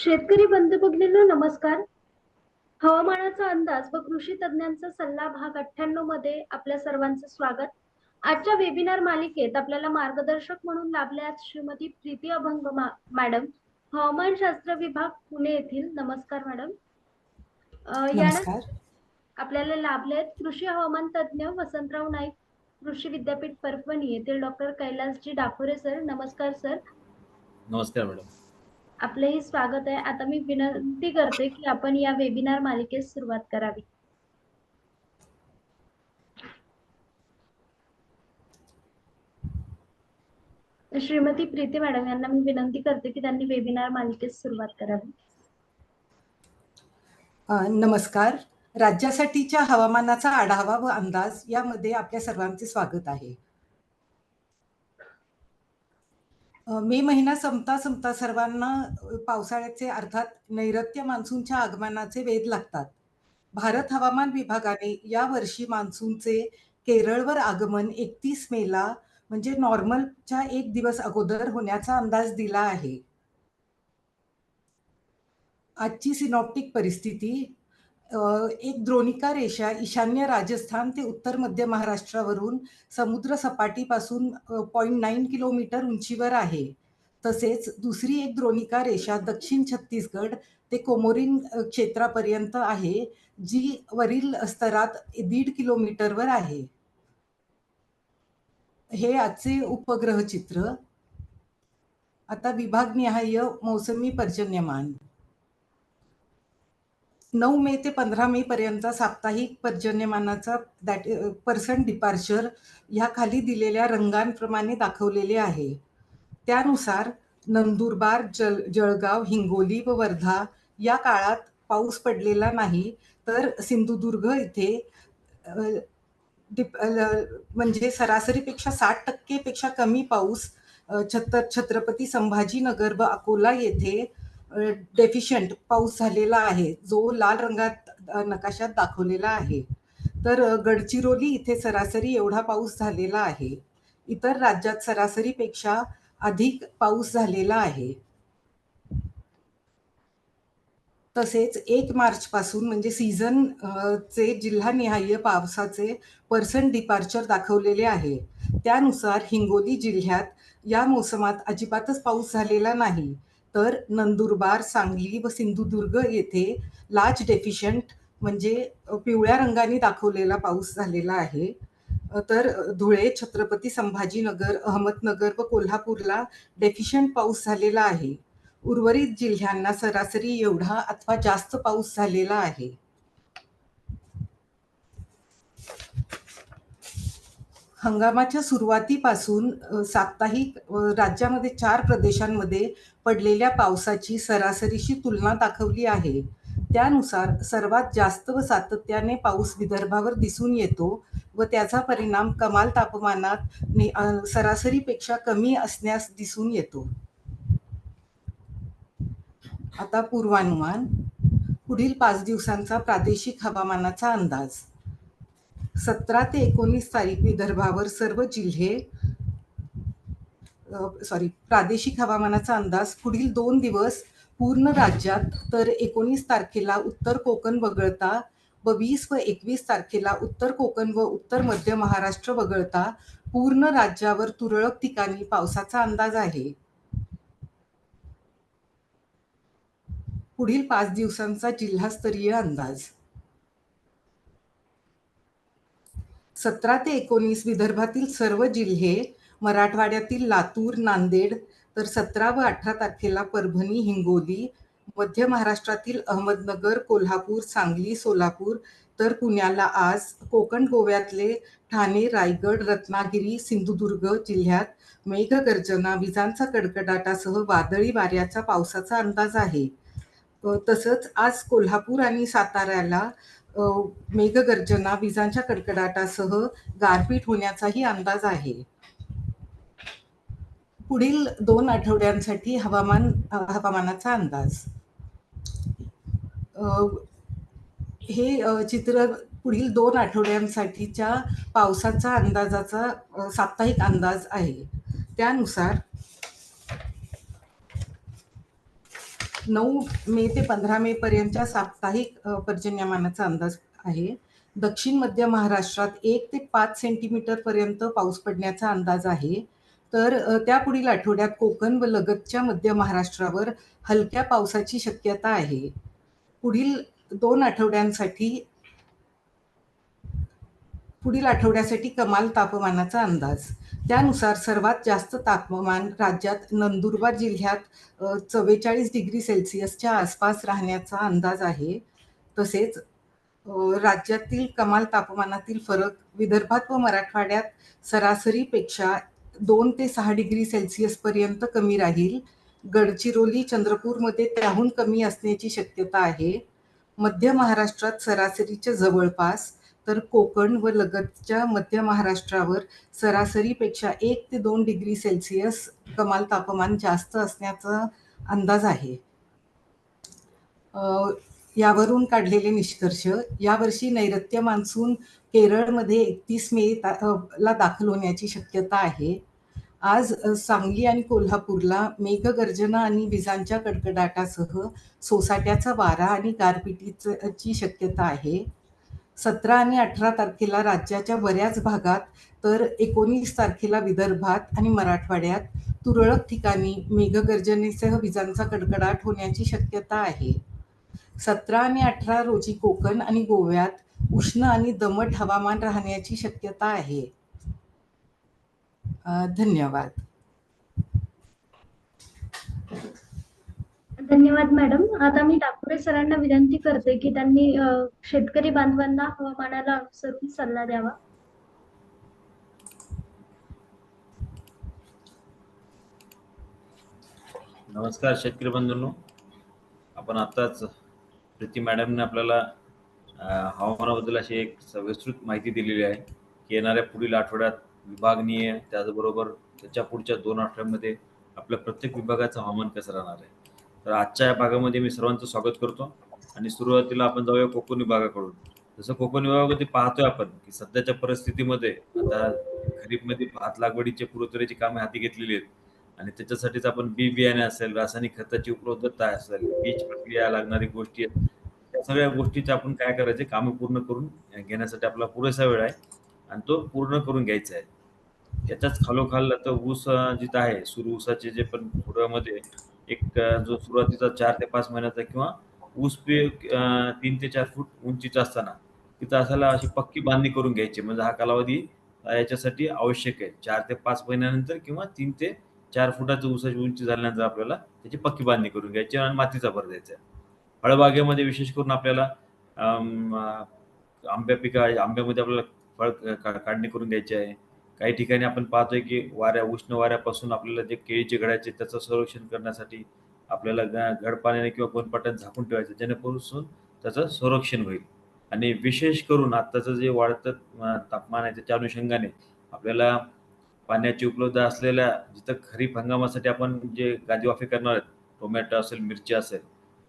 शेतकरी बंधू भगिनींनो नमस्कार. हवामानाचा अंदाज व कृषी तज्ञांचा सल्ला भाग अठ्ठ्याण्णवमध्ये आपल्या सर्वांचं स्वागत. आजच्या वेबिनार मालिकेत आपल्याला मार्गदर्शक म्हणून लाभल्या श्रीमती प्रीती अभंग मॅडम. हवामानशास्त्र विभाग पुणे येथील. नमस्कार मॅडम. अ, यानं नमस्कार. आपल्याला लाभले आहेत कृषी हवामान तज्ञ वसंतराव नाईक कृषी विद्यापीठ परभणी येथील डॉक्टर कैलासजी डाफोरे सर. नमस्कार सर. नमस्कार मॅडम. आपलेही स्वागत आहे. आता मी विनंती करते की आपण या वेबिनार मालिकेस सुरुवात करावी. श्रीमती प्रीती मॅडम यांना मी विनंती करते की त्यांनी वेबिनार मालिकेस सुरुवात करावी. नमस्कार. राज्यासाठीच्या हवामानाचा आढावा व अंदाज यामध्ये आपल्या सर्वांचे स्वागत आहे अ, मे महिना संपता संपता सर्वांना पावसाळ्याचे अर्थात नैऋत्य मान्सूनच्या आगमनाचे वेध लागतात. भारत हवामान विभागाने या वर्षी मान्सूनचे केरळवर आगमन एकतीस मेला म्हणजे नॉर्मलच्या एक दिवस अगोदर होण्याचा अंदाज दिला आहे. आजची सिनॉप्टिक परिस्थिती एक द्रोणिका रेषा ईशान्य राजस्थान ते उत्तर मध्य महाराष्ट्रावरून समुद्र सपाटीपासून पॉईंट नाईन किलोमीटर उंचीवर आहे. तसेच दुसरी एक द्रोणिका रेषा दक्षिण छत्तीसगड ते कोमोरिन क्षेत्रापर्यंत आहे जी वरील स्तरात दीड किलोमीटरवर आहे. हे आजचे उपग्रह चित्र. आता विभागनिहाय मौसमी पर्जन्यमान. नऊ मे ते पंधरा मे पर्यंत साप्ताहिक पर्जन्यमानाचा दॅट पर्सन डिपार्चर ह्या खाली दिलेल्या रंगांप्रमाणे दाखवलेले आहे. त्यानुसार नंदुरबार जल जळगाव हिंगोली व वर्धा या काळात पाऊस पडलेला नाही तर सिंधुदुर्ग इथे डिप म्हणजे सरासरीपेक्षा साठ टक्केपेक्षा कमी पाऊस छत्र छत्रपती संभाजीनगर व अकोला येथे डेफिशियंट पाऊस झालेला आहे. जो लाल रंगात नकाशात दाखवलेला आहे. तर गडचिरोली इथे सरासरी एवढा पाऊस झालेला आहे. इतर राज्यात सरासरीपेक्षा अधिक पाऊस झालेला आहे. तसेच एक मार्च पासून म्हणजे सीझन चे जिल्हानिहाय पावसाचे पर्सन डिपार्चर दाखवलेले आहे. त्यानुसार हिंगोली जिल्ह्यात या मोसमात अजिबातच पाऊस झालेला नाही. तर नंदुरबार सांगली व सिंधुदुर्ग येथे लार्ज डेफिशंट म्हणजे पिवळ्या रंगाने दाखवलेला पाऊस झालेला आहे. तर धुळे छत्रपती संभाजीनगर अहमदनगर व कोल्हापूरला डेफिशंट पाऊस झालेला आहे. उर्वरित जिल्ह्यांना सरासरी एवढा अथवा जास्त पाऊस झालेला आहे. हंगामाच्या सुरुवातीपासून साप्ताहिक राज्यामध्ये चार प्रदेशांमध्ये पडलेल्या पावसाची सरासरीशी तुलना दाखवली आहे. त्यानुसार सर्वात जास्त व सातत्याने पाऊस विदर्भावर दिसून येतो व त्याचा परिणाम कमाल तापमानात ने- सरासरीपेक्षा कमी असण्यास दिसून येतो. आता पूर्वानुमान. पुढील पाच दिवसांचा प्रादेशिक हवामानाचा अंदाज. सतरा ते एकोणीस तारीख विदर्भावर सर्व जिल्हे सॉरी प्रादेशिक हवामानाचा अंदाज पुढील दोन दिवस पूर्ण राज्यात तर एकोणीस तारखेला उत्तर कोकण वगळता व वीस व एकवीस तारखेला उत्तर कोकण व उत्तर मध्य महाराष्ट्र वगळता पूर्ण राज्यावर तुरळक ठिकाणी पावसाचा अंदाज आहे. पुढील पाच दिवसांचा जिल्हास्तरीय अंदाज. सतरा ते एकोणीस विदर्भातील सर्व जिल्हे मराठवाड्यातील लातूर नांदेड तर सतरा व अठरा तारखेला परभणी हिंगोली मध्य महाराष्ट्रातील अहमदनगर कोल्हापूर सांगली सोलापूर तर पुण्याला आज कोकण गोव्यातले ठाणे रायगड रत्नागिरी सिंधुदुर्ग जिल्ह्यात मेघगर्जना विजांचा कडकडाटासह वादळी वाऱ्याचा पावसाचा अंदाज आहे. तसंच आज कोल्हापूर आणि साताऱ्याला अ, मेघगर्जना विजांच्या कडकडाटासह गारपीट होण्याचाही अंदाज आहे. पुढील दोन आठवड्यांसाठी हवामान अ, हवामानाचा अंदाज. अ, हे अ, चित्र पुढील दोन आठवड्यांसाठीच्या पावसाचा अंदाजाचा अ, साप्ताहिक अंदाज आहे. त्यानुसार नऊ मे ते पंधरा मे पर्यंतच्या साप्ताहिक पर्जन्यमानाचा अंदाज आहे. दक्षिण मध्य महाराष्ट्रात एक ते पाच सेंटीमीटर पर्यंत पाऊस पडण्याचा अंदाज आहे. तर त्या पुढील आठवड्यात कोकण व लगतच्या मध्य महाराष्ट्रावर हलक्या पावसाची शक्यता आहे. पुढील दोन आठवड्यांसाठी पुढील आठवड्यासाठी कमाल तापमानाचा अंदाज. त्यानुसार सर्वात जास्त तापमान राज्यात नंदुरबार जिल्ह्यात चव्वेचाळीस डिग्री सेल्सिअसच्या आसपास राहण्याचा अंदाज आहे. तसेच राज्यातील कमाल तापमानातील फरक विदर्भात व मराठवाड्यात सरासरीपेक्षा दोन ते सहा डिग्री सेल्सिअस पर्यंत कमी राहील. गडचिरोली चंद्रपूरमध्ये त्याहून कमी असण्याची शक्यता आहे. मध्य महाराष्ट्रात सरासरीच्या जवळपास तर कोकण व लगतच्या मध्य महाराष्ट्रावर सरासरीपेक्षा एक ते दोन डिग्री सेल्सिअस कमाल तापमान जास्त असण्याचा अंदाज आहे. यावरून काढलेले निष्कर्ष यावर्षी नैऋत्य मान्सून केरळमध्ये एकतीस मे ला दाखल होण्याची शक्यता आहे. आज सांगली आणि कोल्हापूरला मेघगर्जना आणि विजांच्या कडकडाटासह सोसाट्याचा वारा आणि गारपिटीची शक्यता आहे. सतरा आणि अठरा तारखेला राज्याच्या बऱ्याच भागात तर एकोणीस तारखेला विदर्भात आणि मराठवाड्यात तुरळक ठिकाणी मेघगर्जनेसह विजांचा कडकडाट होण्याची शक्यता आहे. सतरा आणि अठरा रोजी कोकण आणि गोव्यात उष्ण आणि दमट हवामान राहण्याची शक्यता आहे. धन्यवाद. धन्यवाद मॅडम. आता मी टाकुरे सरांना विनंती करते की त्यांनी शेतकरी बांधवांना हवामानाला अनुसरून सल्ला द्यावा. नमस्कार शेतकरी बंधूंनो. आपण आताच प्रीती मॅडमने आपल्याला हवामानाबद्दल अशी एक सविस्तृत माहिती दिलेली आहे की येणाऱ्या पुढील आठवड्यात विभागनीय त्याचबरोबर त्याच्या पुढच्या दोन आठवड्यामध्ये आपल्या प्रत्येक विभागाचं हवामान कसं राहणार आहे. तर आजच्या या भागामध्ये मी सर्वांचं स्वागत करतो. आणि सुरुवातीला आपण जाऊया कोकण विभागाकडून. जसं कोकण विभागामध्ये पाहतोय आपण की सध्याच्या परिस्थितीमध्ये आता खरीपमध्ये भात लागवडीचे पूर्वतरीची कामे हाती घेतलेली आहेत. आणि त्याच्यासाठीच आपण बी बियाणे असेल रासायनिक खताची उपलब्धता असेल बीज प्रक्रिया लागणारी गोष्टी आहेत. त्या सगळ्या गोष्टीचे आपण काय करायचे कामं पूर्ण करून घेण्यासाठी आपला पुरेसा वेळ आहे. आणि तो पूर्ण करून घ्यायचा आहे. त्याच्याच खालोखाल आता ऊस जिथं आहे सुरू ऊसाचे जे पण पुढ्यामध्ये एक जो सुरुवातीचा चार ते पाच महिन्याचा किंवा ऊस पे तीन ते चार फूट उंचीचा असताना तिथं असायला अशी पक्की बांधणी करून घ्यायची. म्हणजे हा कालावधी याच्यासाठी आवश्यक आहे. चार ते पाच महिन्यानंतर किंवा तीन ते चार फुटाचं ऊसाची उंची झाल्यानंतर आपल्याला त्याची पक्की बांधणी करून घ्यायची आणि मातीचा भर द्यायचा. आहे फळबागेमध्ये विशेष करून आपल्याला आंब्या पिका आंब्यामध्ये आपल्याला फळ का- काढणी करून द्यायची आहे. काही ठिकाणी आपण पाहतोय की वाऱ्या उष्ण वाऱ्यापासून आपल्याला जे केळीचे घडायचे त्याचं संरक्षण करण्यासाठी आपल्याला ग- घड पाण्याने किंवा गोनपाट्यात झाकून ठेवायचं जेणेकरून त्याचं संरक्षण होईल. आणि विशेष करून आत्ताचं जे वाढतं तापमान आहे त्याच्या अनुषंगाने आपल्याला पाण्याची उपलब्ध असलेल्या जिथं खरीप हंगामासाठी आपण जे गादीवाफी करणार आहेत टोमॅटो असेल मिरची असेल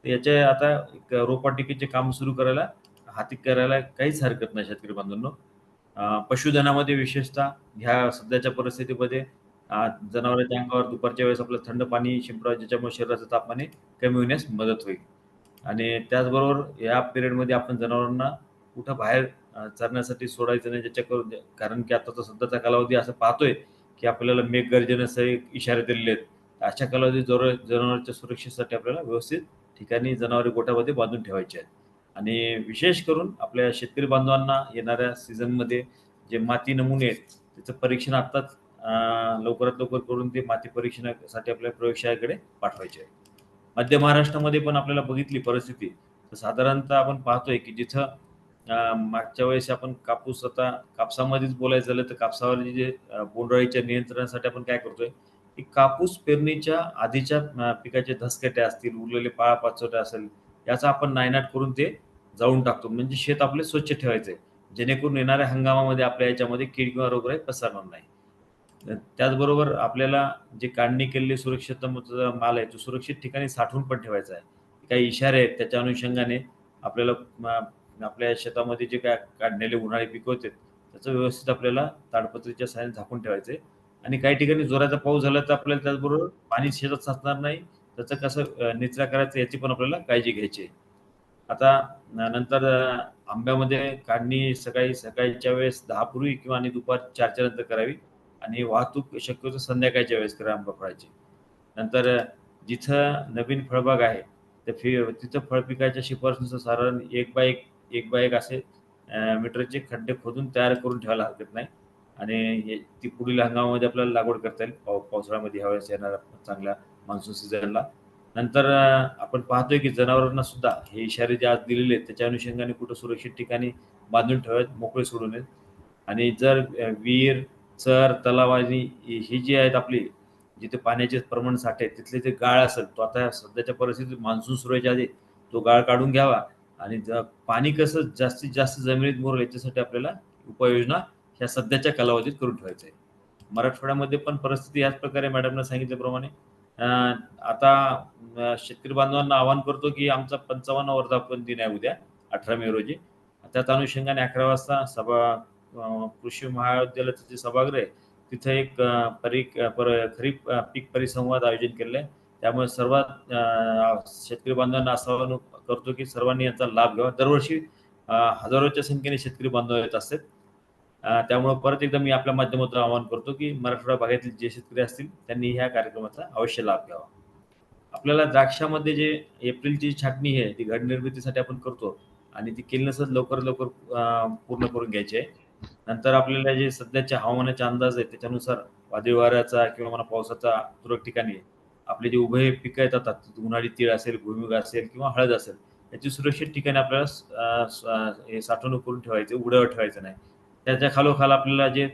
तर याचे आता एक रोपवाटिकेचे काम सुरू करायला हाती करायला काहीच हरकत नाही शेतकरी बांधवांनो. पशुधनामध्ये विशेषतः ह्या सध्याच्या परिस्थितीमध्ये जनावरांच्या अंगावर दुपारच्या वेळेस आपलं थंड पाणी शिंपडा ज्याच्यामुळे शरीराचं तापमान कमी होण्यास मदत होईल. आणि त्याचबरोबर या पिरियडमध्ये आपण जनावरांना कुठं बाहेर चरण्यासाठी सोडायचं नाही ज्याच्याकडून कारण की आताचा सध्याचा कालावधी असं पाहतोय की आपल्याला मेघगर्जनेसह इशारे दिलेले आहेत. अशा कालावधी जर जनावरांच्या सुरक्षेसाठी आपल्याला व्यवस्थित ठिकाणी जनावरे गोठ्यामध्ये बांधून ठेवायचे आहेत. आणि विशेष करून आपल्या शेतकरी बांधवांना येणाऱ्या सीझनमध्ये जे माती नमुने आहेत त्याचं परीक्षण आत्ताच लवकरात लवकर करून ते माती परीक्षणासाठी आपल्या प्रयोगशाळेकडे पाठवायचे आहे मध्य महाराष्ट्रामध्ये पण आपल्याला बघितली परिस्थिती. तर साधारणतः आपण पाहतोय की जिथं मागच्या वेळेस आपण कापूस आता कापसामध्येच बोलायचं झालं तर कापसावर जे अं, नियंत्रणासाठी आपण काय करतोय की कापूस पेरणीच्या आधीच्या पिकाचे धसकेटे असतील उरलेले पाळा पाचोट्या असेल याचा आपण नायनाट करून ते जाळून टाकतो. म्हणजे शेत आपले स्वच्छ ठेवायचे. जेणेकरून येणाऱ्या हंगामामध्ये आपल्या याच्यामध्ये कीड किंवा रोगराई पसरणार नाही. त्याचबरोबर आपल्याला जे काढणी केलेली सुरक्षित माल आहे तो सुरक्षित ठिकाणी साठवून पण ठेवायचा आहे. काही इशारे आहेत त्याच्या अनुषंगाने आपल्याला आपल्या शेतामध्ये जे काय काढलेले उन्हाळी पिकं होते त्याचं व्यवस्थित आपल्याला ताडपत्रीच्या साहाय्याने झाकून ठेवायचे. आणि काही ठिकाणी जोराचा पाऊस झाला तर आपल्याला त्याचबरोबर पाणी शेतात साचणार नाही. त्याचं कसं निचरा करायचं याची पण आपल्याला काळजी घ्यायची आहे. आता नंतर आंब्यामध्ये काढणी सकाळी सकाळच्या वेळेस दहापूर्वी किंवा आणि दुपार चारच्या नंतर करावी. आणि वाहतूक शक्यतो संध्याकाळच्या वेळेस करा आंबा फळाची. नंतर जिथं नवीन फळबाग आहे तर फि तिथं फळ पिकाच्या शिफारसीनुसार साधारण एक बाय एक एक बाय एक असे मीटरचे खड्डे खोदून तयार करून ठेवायला हरकत नाही. आणि हे ती पुढील हंगामामध्ये आपल्याला लागवड करता येईल. पाव पावसाळ्यामध्ये ह्यावेळेस येणारा चांगल्या मान्सून सीझनला नंतर आपण पाहतोय की जनावरांना सुद्धा हे इशारे जे आज दिलेले आहेत त्याच्या अनुषंगाने कुठं सुरक्षित ठिकाणी बांधून ठेवावेत मोकळे सोडू नयेत आणि जर विहीर चर तलाव आणि ही जी आहेत आपली जिथे पाण्याचे प्रमाण साठे आहेत, तिथले जे गाळ असेल तो आता सध्याच्या परिस्थितीत मान्सून सुरूच्या आधी तो गाळ काढून घ्यावा. आणि पाणी कसं जास्तीत जास्त जमिनीत मुरल याच्यासाठी आपल्याला उपाययोजना ह्या सध्याच्या कालावधीत करून ठेवायचं आहे. मराठवाड्यामध्ये पण परिस्थिती याच प्रकारे मॅडमनं सांगितल्याप्रमाणे आता शेतकरी बांधवांना आवाहन करतो की आमचा पंचावन्न वर्धापन दिन आहे उद्या अठरा मे रोजी. त्याच अनुषंगाने अकरा वाजता सभा कृषी महाविद्यालयाचं जे सभागृह आहे तिथं एक परी पर खरीप पीक परिसंवाद आयोजन केलेलं आहे. त्यामुळे सर्वात शेतकरी बांधवांना असं करतो की सर्वांनी याचा लाभ घ्यावा. दरवर्षी हजारोच्या संख्येने शेतकरी बांधव येत असतात. त्यामुळे परत एकदा मी आपल्या माध्यमातून आवाहन करतो की मराठवाडा भागातील जे शेतकरी असतील त्यांनी ह्या कार्यक्रमाचा अवश्य लाभ घ्यावा. आपल्याला द्राक्षामध्ये जे एप्रिलची छाटणी आहे ती घड निर्मितीसाठी आपण करतो आणि ती केली नसत लवकर लवकर पूर्ण करून घ्यायची आहे. नंतर आपल्याला जे सध्याच्या हवामानाचे अंदाज आहेत त्याच्यानुसार वादळी वाऱ्याचा किंवा मला पावसाचा तुरळक ठिकाणी आपले जे उभय पिकं येतात उन्हाळी तीळ असेल भुईमुग असेल किंवा हळद असेल याची सुरक्षित ठिकाणी आपल्याला साठवणूक करून ठेवायचे उघड्यावर ठेवायचं नाही. त्याच्या खालोखाल आपल्याला जे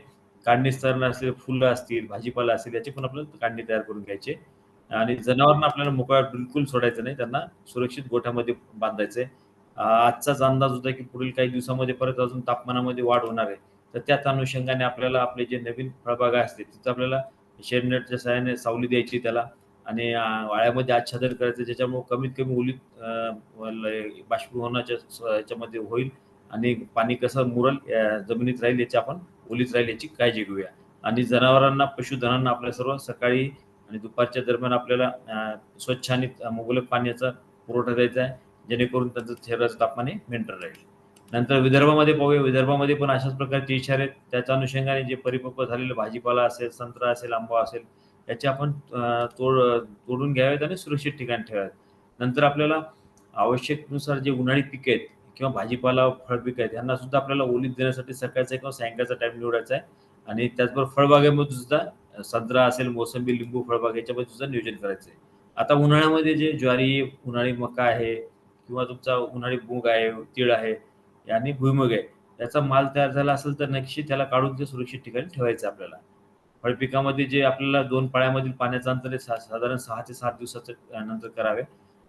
काढणी स्तरण असलेले फुलं असतील भाजीपाला असेल याची पण आपल्याला काढणी तयार करून घ्यायची. आणि जनावरांना आपल्याला मोकळा बिलकुल सोडायचं नाही. त्यांना सुरक्षित गोठ्यामध्ये बांधायचंय. आहे आजचाच अंदाज होता की पुढील काही दिवसामध्ये परत अजून तापमानामध्ये वाढ होणार आहे. तर त्याच अनुषंगाने आपल्याला आपले जे नवीन फळबागा असते तिथं आपल्याला शेडनेटच्या सहाय्याने सावली द्यायची त्याला. आणि वाळ्यामध्ये आच्छादन करायचं ज्याच्यामुळे कमीत कमी ओलीत अं, बाष्पीभवनाच्या याच्यामध्ये होईल. आणि पाणी कसं मुरल जमिनीत राहील याची आपण ओलीत राहील याची काळजी घेऊया. आणि जनावरांना पशुधनांना आपल्या सर्व सकाळी आणि दुपारच्या दरम्यान आपल्याला स्वच्छ आणि मुबलक पाण्याचा पुरवठा द्यायचा आहे जेणेकरून त्यांचं शरीराचं तापमान हे मेंटेन राहील. नंतर विदर्भामध्ये पाहूया. विदर्भामध्ये पण अशाच प्रकारचे इशारे आहेत. त्याच्या अनुषंगाने जे परिपक्व झालेलं भाजीपाला असेल संत्रा असेल आंबा असेल याचे आपण तोड तोडून घ्यावेत आणि सुरक्षित ठिकाणी ठेवावेत. नंतर आपल्याला आवश्यकनुसार जे उन्हाळी पिके आहेत किंवा भाजीपाला फळ पिकं आहेत यांना सुद्धा आपल्याला ओलीत देण्यासाठी सकाळचा किंवा सायंकाळचा टाइम निवडायचा आहे. आणि त्याचबरोबर फळबागेमध्ये सुद्धा संत्रा असेल मोसंबी लिंबू फळबाग याच्यामध्ये सुद्धा नियोजन करायचं आहे. आता उन्हाळ्यामध्ये जे ज्वारी उन्हाळी मका आहे किंवा तुमचा उन्हाळी मूग आहे तीळ आहे आणि भुईमुग आहे. याचा माल तयार झाला असेल तर नक्की त्याला काढून ते सुरक्षित ठिकाणी ठेवायचं आपल्याला. फळपिकामध्ये जे आपल्याला दोन पाळ्यामधील पाण्याचं अंतर हे साधारण सहा ते सात दिवसाचं नंतर करावे.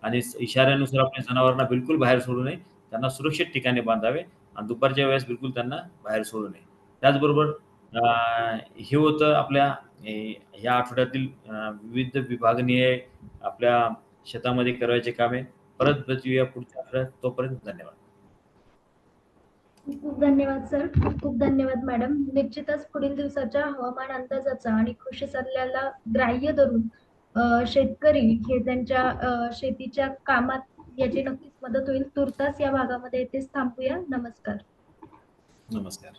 आणि इशाऱ्यानुसार आपल्या जनावरांना बिलकुल बाहेर सोडू नये. त्यांना सुरक्षित ठिकाणी बांधावे आणि दुपारच्या वेळेस बिलकुल त्यांना बाहेर सोडू नये. त्याचबरोबर अं, हे होतं आपल्या ह्या आठवड्यातील विविध विभागनीय आपल्या शेतामध्ये करायचे कामे. परत भेटूया पुढच्या आठवड्यात. तोपर्यंत धन्यवाद. खूप धन्यवाद सर. खूप धन्यवाद मॅडम. निश्चितच पुढील दिवसाच्या हवामान अंदाजाचा आणि कृषी सल्ल्याला ग्राह्य धरून शेतकरी हे त्यांच्या शेतीच्या कामात याची नक्कीच मदत होईल. तुर्तास या भागामध्ये येथेच थांबूया. नमस्कार. नमस्कार.